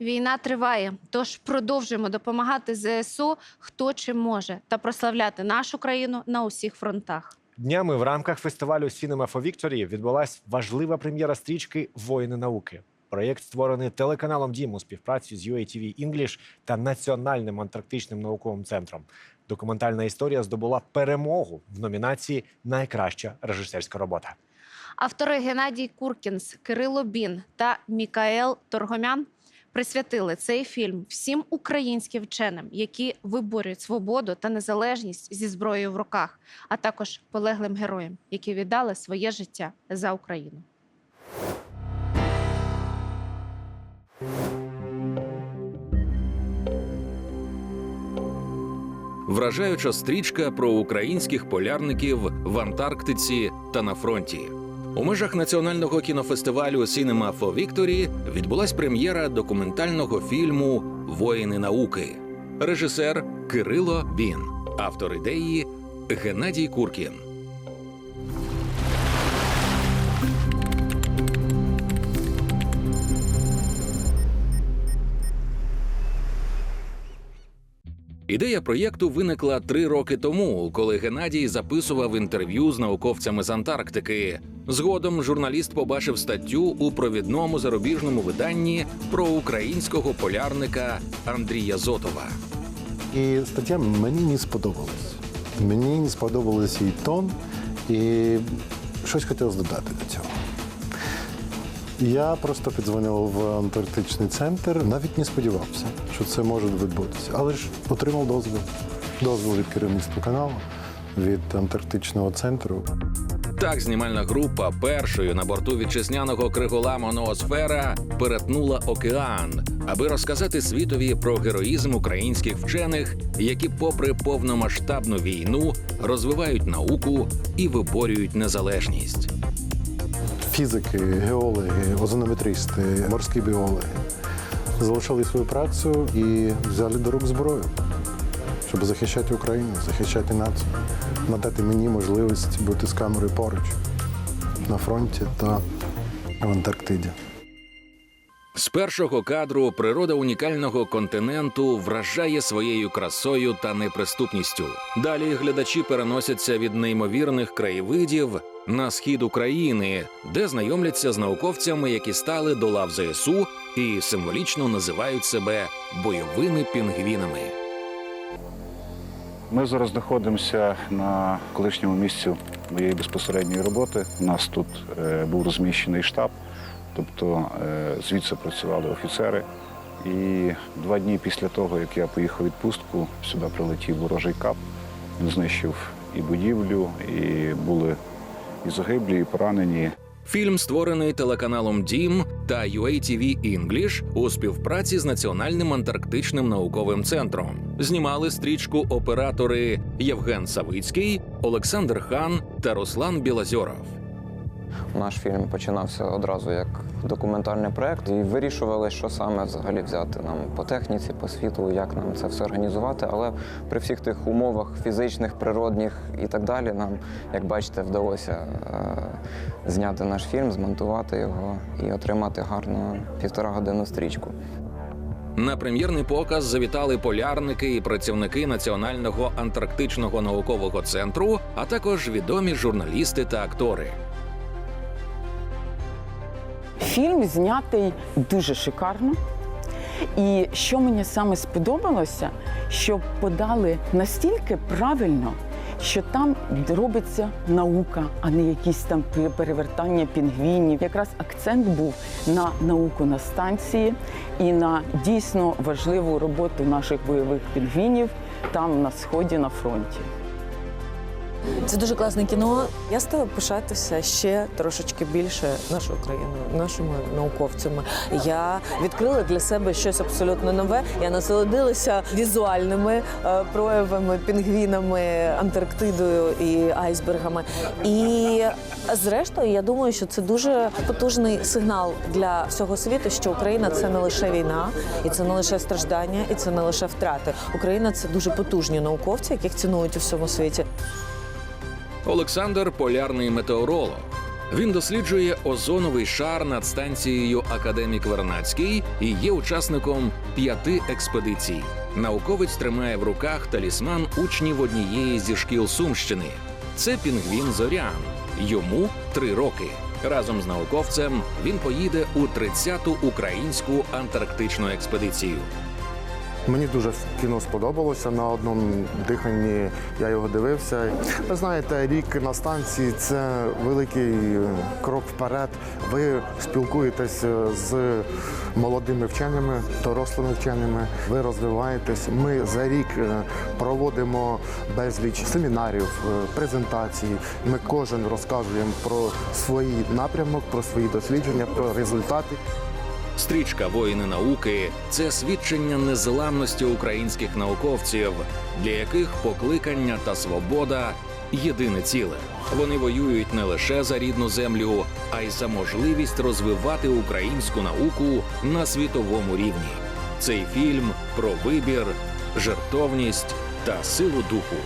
Війна триває, тож продовжуємо допомагати ЗСУ хто чим може та прославляти нашу країну на усіх фронтах. Днями в рамках фестивалю Cinema for Victory відбулась важлива прем'єра стрічки Воїни науки. Проєкт створений телеканалом Дім у співпраці з UATV English та Національним антарктичним науковим центром. Документальна історія здобула перемогу в номінації Найкраща режисерська робота. Автори Геннадій Куркінс, Кирило Бін та Мікаел Торгомян присвятили цей фільм всім українським вченим, які виборюють свободу та незалежність зі зброєю в руках, а також полеглим героям, які віддали своє життя за Україну. Вражаюча стрічка про українських полярників в Антарктиці та на фронті. У межах національного кінофестивалю Cinema for Victory відбулась прем'єра документального фільму Воїни науки. Режисер Кирило Бін, автор ідеї Геннадій Куркін. Ідея проєкту виникла три роки тому, коли Геннадій записував інтерв'ю з науковцями з Антарктики. Згодом журналіст побачив статтю у провідному зарубіжному виданні про українського полярника Андрія Зотова. І стаття мені не сподобалась. Мені не сподобався і тон, і щось хотілося додати до цього. Я просто піддзвонив в антарктичний центр, навіть не сподівався, що це може відбутися. Але ж отримав дозвіл. Дозвіл від керівництва каналу, від антарктичного центру. Так, знімальна група першою на борту вітчизняного криголаму Ноосфера перетнула океан, аби розказати світові про героїзм українських вчених, які, попри повномасштабну війну, розвивають науку і виборюють незалежність. Фізики, геологи, озонометристи, морські біологи залишили свою працю і взяли до рук зброю, щоб захищати Україну, захищати націю, надати мені можливість бути з камерою поруч на фронті та в Антарктиді. Першого кадру природа унікального континенту вражає своєю красою та неприступністю. Далі глядачі переносяться від неймовірних краєвидів на схід України, де знайомляться з науковцями, які стали до лав ЗСУ і символічно називають себе бойовими пінгвінами. Ми зараз знаходимося на колишньому місці моєї безпосередньої роботи. У нас тут е, був розміщений штаб, тобто е, звідси працювали офіцери. І два дні після того, як я поїхав у відпустку, сюди прилетів ворожий кап. Він знищив і будівлю, і були і загиблі, і поранені. Фільм створений телеканалом Дім та UATV English у співпраці з Національним антарктичним науковим центром. Знімали стрічку оператори Євген Савицький, Олександр Хан та Руслан Білозьоров. Наш фільм починався одразу як документальний проект, і вирішували, що саме взагалі взяти нам по техніці, по світлу, як нам це все організувати. Але при всіх тих умовах фізичних, природних і так далі, нам, як бачите, вдалося е, зняти наш фільм, змонтувати його і отримати гарну півтора годинну стрічку. На прем'єрний показ завітали полярники і працівники Національного антарктичного наукового центру, а також відомі журналісти та актори. Фільм знятий дуже шикарно. І що мені саме сподобалося, що подали настільки правильно, що там робиться наука, а не якісь там перевертання пінгвінів. Якраз акцент був на науку на станції і на дійсно важливу роботу наших бойових пінгвінів там на сході на фронті. Це дуже класне кіно. Я стала пишатися ще трошечки більше нашою країною, нашими науковцями. Я відкрила для себе щось абсолютно нове. Я насолодилася візуальними е, проявами, пінгвінами, Антарктидою і айсбергами. І зрештою, я думаю, що це дуже потужний сигнал для всього світу, що Україна це не лише війна, і це не лише страждання, і це не лише втрати. Україна це дуже потужні науковці, яких цінують у всьому світі. Олександр полярний метеоролог. Він досліджує озоновий шар над станцією Академік Вернадський і є учасником п'яти експедицій. Науковець тримає в руках талісман учнів однієї зі шкіл Сумщини. Це пінгвін Зорян. Йому три роки. Разом з науковцем він поїде у 30-ту українську антарктичну експедицію. Мені дуже кіно сподобалося на одному диханні. Я його дивився. Ви знаєте, рік на станції це великий е, крок вперед. Ви спілкуєтесь е, з молодими вченими, дорослими вченими. Ви розвиваєтесь. Ми за рік е, проводимо безліч семінарів, презентацій. Ми кожен розказуємо про свій напрямок, про свої дослідження, про результати. Стрічка Воїни науки це свідчення незламності українських науковців, для яких покликання та свобода єдине ціле. Вони воюють не лише за рідну землю, а й за можливість розвивати українську науку на світовому рівні. Цей фільм про вибір, жертовність та силу духу.